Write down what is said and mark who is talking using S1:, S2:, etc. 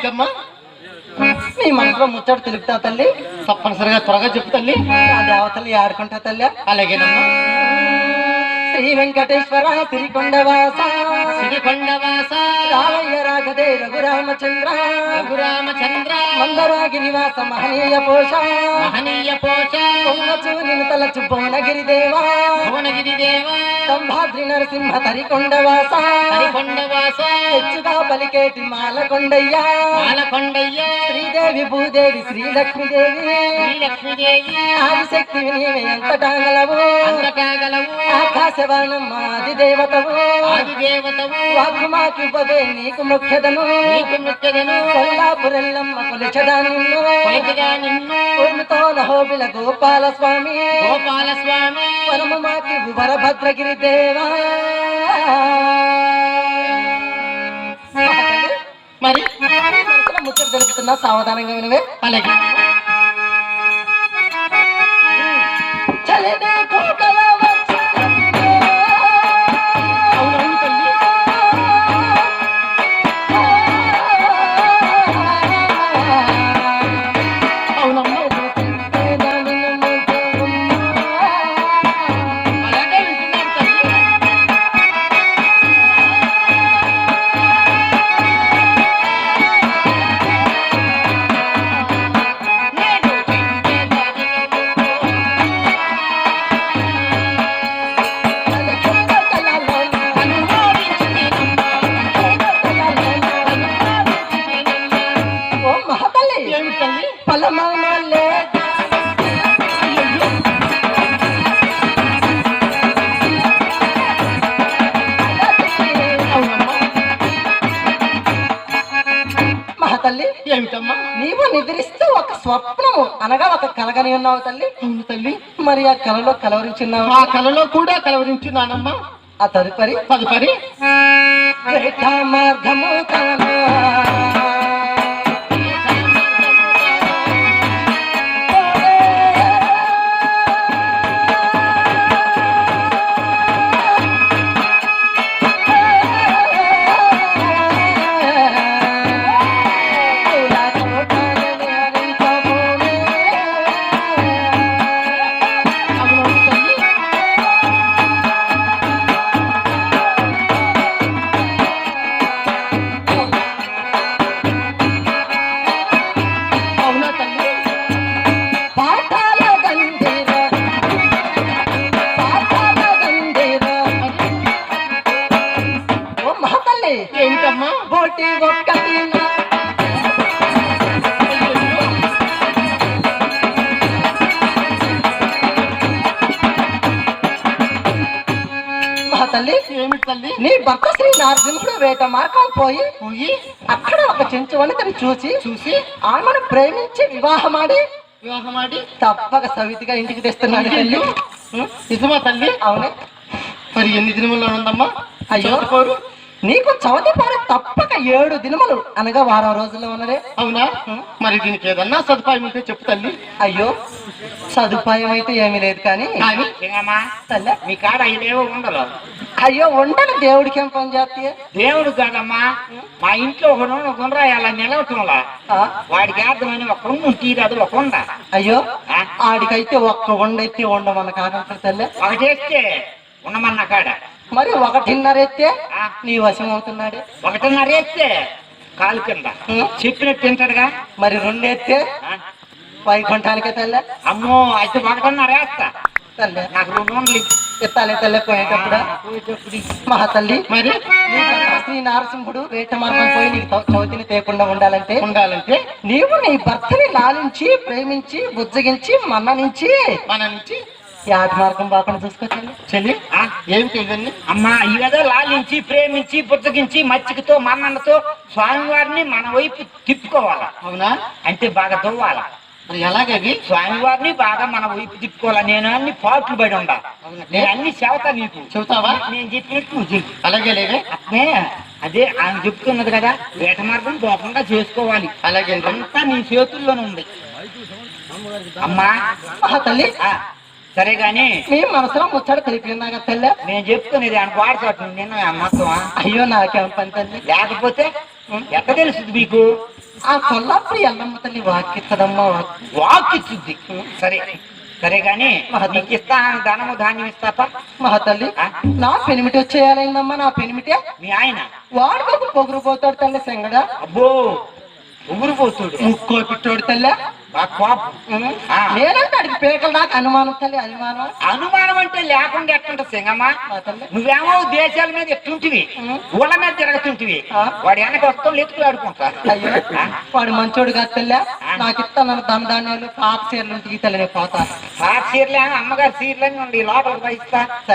S1: ఏమిటమ్మా మీ మనసులో ముచ్చాడు తెలుపుతా తల్లి.
S2: తప్పనిసరిగా త్వరగా చెప్పు తల్లి.
S1: ఆ దేవతల్ని ఆడుకుంటా తల్లి.
S2: అలాగేనమ్మా.
S1: శ్రీ వెంకటేశ్వర తిరికొండవాస
S2: శ్రీకొండవాస
S1: రామయ్య రాఘదే రఘురామచంద్ర.
S2: రఘురామచంద్ర.
S1: మందరాగి నివాస మహనీయ పోష.
S2: మహనీయ పోష.
S1: పొంగచు నిన్ను తలచు భువనగిరి దేవా.
S2: భువనగిరి దేవ.
S1: సంభాద్రి నరసింహ తరికొండవాస.
S2: హరికొండవాస
S1: హెచ్చుగా పలికేటి మాలకొండయ్య.
S2: మాలకొండయ్య.
S1: శ్రీదేవి భూదేవి శ్రీలక్ష్మీదేవి.
S2: శ్రీలక్ష్మీదేవి.
S1: ఆదిశక్తి నీవే ఎంతటాగలవు
S2: అంతకాగలవు
S1: ఆకాశవాణం ఆది దేవతవు
S2: ఆది దేవతవు
S1: వాగ్మాకి నీకు ముఖ్యదను.
S2: నీకు ముఖ్యదను
S1: కొల్లాపురెల్లమ్మ కొలిచదా నిన్ను. నహోబిల గోపాల స్వామి
S2: గోపాల స్వామి
S1: పరమ మాకి వరభద్రగిరి దేవా.
S2: మరి?
S1: ముచ్చట తెలుపుతున్నా సావధానంగా వినవే.
S2: అలాగే
S1: మహతల్లి
S2: ఏమిటమ్మా?
S1: నీవు నిద్రిస్తూ ఒక స్వప్నము అనగా ఒక కలగని ఉన్నావు తల్లి.
S2: అవును తల్లి.
S1: మరి ఆ కలలో కలవరించున్నావు?
S2: ఆ కళలో కూడా కలవరించున్నానమ్మా.
S1: ఆ తదుపరి?
S2: తదుపరి?
S1: మార్గము బోటి ఒక్కటి మహతల్లి
S2: ఏమిటి తల్లి
S1: నీ భర్త శ్రీ నరసింహుడు వేట మార్గం పోయి
S2: పోయి
S1: అక్కడ ఒక చెంచు వనితని చూసి
S2: చూసి
S1: ఆమెను ప్రేమించి వివాహమాడి
S2: వివాహమాడి
S1: తప్పక సవితిగా ఇంటికి తెస్తున్నాడు తల్లి.
S2: నిజమా తల్లి?
S1: అవునే.
S2: మరి ఎన్ని దినముల్లో ఉందమ్మా?
S1: అయ్యో. నీకు చవతి పాడు తప్పక ఏడు దినములు అనగా వారం రోజుల్లో ఉన్నదే.
S2: అవునా? మరి దీనికి ఏదన్నా సదుపాయం ఉంటే చెప్పు తల్లి.
S1: అయ్యో సదుపాయం అయితే ఏమీ లేదు కానీ తల్లి.
S3: మీ కాడ ఇదేవో ఉండదు
S1: అయ్యో ఉండను దేవుడికి ఏం పని చేస్తాయి
S3: దేవుడు కాదమ్మా. మా ఇంట్లో ఒక నూనె గుండ్రా అలా నిలవటంలా
S1: ఆ?
S3: వాడికి అర్థమని ఒక ఉండు తీరదు ఒక ఉండ.
S1: అయ్యో? ఆడికైతే ఒక్క వండైతే ఉండమన్న కాదంటారు తల్లి?
S3: ఒకటేస్తే ఉండమన్న కాడ.
S1: మరి ఒకటిన్నర ఎత్తే? నీ వశం అవుతున్నాడే.
S3: ఒకటిన్నర వేస్తే కాలు కింద? చెప్పినట్టు తింటాడుగా
S1: మరి రెండు ఎత్తే
S3: ఆ?
S1: వైకుంఠానికే తల్లి.
S3: అమ్మో అయితే ఒకటిన్నర వేస్తా.
S1: తల్లి.
S3: నాకు రెండు ఉండలు
S1: ఎత్తాలి తల్లి పోయేటప్పుడు? మహా తల్లి
S2: మరి?
S1: శ్రీ నరసింహుడు వేట మార్గం పోయి నీకు చౌ- చవితిని తేకుండా ఉండాలంటే
S2: ఉండాలంటే?
S1: నీవు నీ భర్తని లాలించి ప్రేమించి బుజ్జగించి మన్ననించి
S2: మన నుంచి
S1: ఈ ఆట మార్గం బాకుండా చూసుకోవచ్చండి.
S2: చెల్లి
S3: ఆ?
S2: ఏమిటి ఇవన్నీ?
S3: అమ్మా ఈ విధంగా లాలించి ప్రేమించి బుజ్జగించి మచ్చికతో మన్ననతో స్వామివారిని మన వైపు తిప్పుకోవాలా?
S2: అవునా?
S3: అంటే బాగా దువ్వాలా
S2: మరి ఎలాగవి?
S3: స్వామివారిని బాగా మన వైపు తిప్పుకోవాలా? నేను అన్ని పాటలు పడి ఉండా నేను అన్ని చెబుతా నీకు.
S2: చెబుతావా?
S3: నేను చెప్పినట్టు నువ్వు చెప్పు.
S2: అలాగే లేవే.
S3: అట్నే అదే ఆయన చెప్తున్నది కదా వేట మార్గం పోకుండా చేసుకోవాలి.
S2: అలాగే
S3: అంతా నీ చేతుల్లోనే ఉంది. అమ్మా.
S1: తల్లి.
S3: సరే గాని
S1: నీ మనసులో ముచ్చట తెలిపినాక తల్లి?
S3: నేను చెప్తున్నది ఆయన వాడతాడు నిన్న మొత్తం.
S1: అయ్యో నాకేం పని తల్లి.
S3: లేకపోతే ఎట్ట తెలుస్తుంది మీకు?
S1: ఆ కొల్లాపురి ఎల్లమ్మ తల్లి వాకిత్తదమ్మా వాక్
S3: వాక్ ఇచ్చుద్ది సరే. సరే గాని నీకు ఇస్తా ధనము ధాన్యం ఇస్తాపా
S1: మహా తల్లి? నా పెనిమిటి వచ్చేయాలైందమ్మా నా పెనిమిటే?
S3: మీ ఆయన.
S1: వాడు పొగురు పోతాడు తల్లి సెంగడా?
S3: అబ్బో ఉగురుపోతుడు
S1: ముక్కో పిట్టోడు తల్లి.
S3: ఆ కోపం. ఆ.
S1: నేనంటే అడిగి పేకల దాకా అనుమానం తల్లి అనుమానం.
S3: అనుమానం అంటే లేకుండా ఎట్టుంట సింగమ్మా? నువ్వేమో దేశాల మీద ఎట్టుంటివి?
S1: ఉం.
S3: ఊళ్ళ మీద తిరగతుంటివి. వాడు వెనక వస్తాం ఎత్తుకులు ఆడుకుంటా.
S1: వాడు మంచోడు కాదు తల్లి. నాకు ఇస్తాను ధన ధాన్యాలు పాత చీరలు ఇంటికి తల్లి నేను పోతా.
S3: చీరలే అమ్మగారి చీరలని ఉండి లోపలికి పోయిస్తా
S1: సరే.